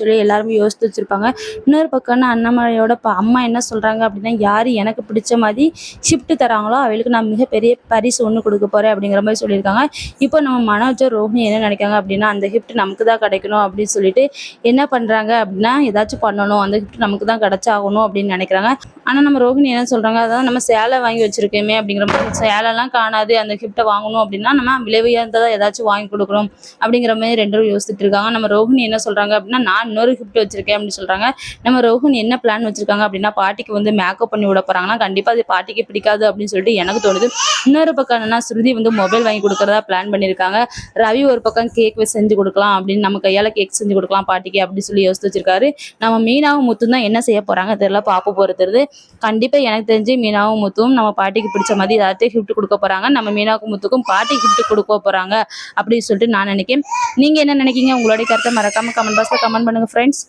சொல்லி எல்லாருமே யோசித்து வச்சுருப்பாங்க. இன்னொரு பக்கம்னா அண்ணாமலையோட ப அம்மா என்ன சொல்கிறாங்க அப்படின்னா யார் எனக்கு பிடிச்ச மாதிரி ஷிஃப்ட் தராங்களோ அவளுக்கு நான் மிகப்பெரிய பரிசு ஒன்று கொடுக்க போகிறேன் அப்படிங்கிற மாதிரி சொல்லியிருக்காங்க. இப்போ நம்ம மனோஜர் ரோஹிணி என்ன நினைக்காங்க அப்படின்னா அந்த gift நமக்கு தான் கிடைக்கணும் அப்படின்னு சொல்லிட்டு என்ன பண்ணுறாங்க அப்படின்னா ஏதாச்சும் பண்ணணும். அந்த gift நமக்கு தான் கிடைச்சாகணும் அப்படின்னு நினைக்கிறாங்க. ஆனால் நம்ம ரோகிணி என்ன சொல்கிறாங்க அதான் நம்ம சேலை வாங்கி வச்சுருக்கோமே அப்படிங்கிற மாதிரி. சேலைலாம் காணாது. அந்த கிஃப்ட்டை வாங்கணும் அப்படின்னா நம்ம விலை உயர்ந்ததாக ஏதாச்சும் வாங்கி கொடுக்குறோம் அப்படிங்கிற மாதிரி ரெண்டு பேரும் யோசிச்சுட்டு இருக்காங்க. நம்ம ரோகிணி என்ன சொல்கிறாங்க அப்படின்னா நான் இன்னொரு கிஃப்ட் வச்சிருக்கேன் அப்படின்னு சொல்கிறாங்க நம்ம ரோகிணி என்ன பிளான் வச்சிருக்காங்க அப்படின்னா பாட்டிக்கு வந்து மேக்கப் பண்ணி விட போகிறாங்கன்னா கண்டிப்பாக அது பாட்டிக்கு பிடிக்காது அப்படின்னு சொல்லிட்டு எனக்கு தோணுது. இன்னொரு பக்கம் என்னன்னா ஸ்ருதி வந்து மொபைல் வாங்கி கொடுக்கறதா பிளான் பண்ணியிருக்காங்க. ரவி ஒரு பக்கம் கேக் செஞ்சு கொடுக்கலாம் அப்படின்னு நம்ம கையால் கேக் செஞ்சு கொடுக்கலாம் பாட்டிக்கு அப்படின்னு சொல்லி யோசிச்சு வச்சிருக்காரு. நம்ம மீனாவும் முத்தும் தான் என்ன செய்ய போகிறாங்க தெரியல பார்ப்ப போகிறது கண்டிப்பாக எனக்கு தெரிஞ்சு மீனாவும் முத்துவும் நம்ம பாட்டிக்கு பிடிச்ச மாதிரி எல்லாத்தையும் கிஃப்ட் கொடுக்க போகிறாங்க நம்ம மீனாவுக்கும் முத்துக்கும் பாட்டி கிஃப்ட் கொடுக்க போகிறாங்க அப்படின்னு சொல்லிட்டு நான் நினைக்கிறேன். நீங்கள் என்ன நினைக்கிறீங்க? உங்களுடைய கருத்தை மறக்காமல் கமெண்ட் பாக்ஸில் கமெண்ட் பண்ணுங்கள் ஃப்ரெண்ட்ஸ்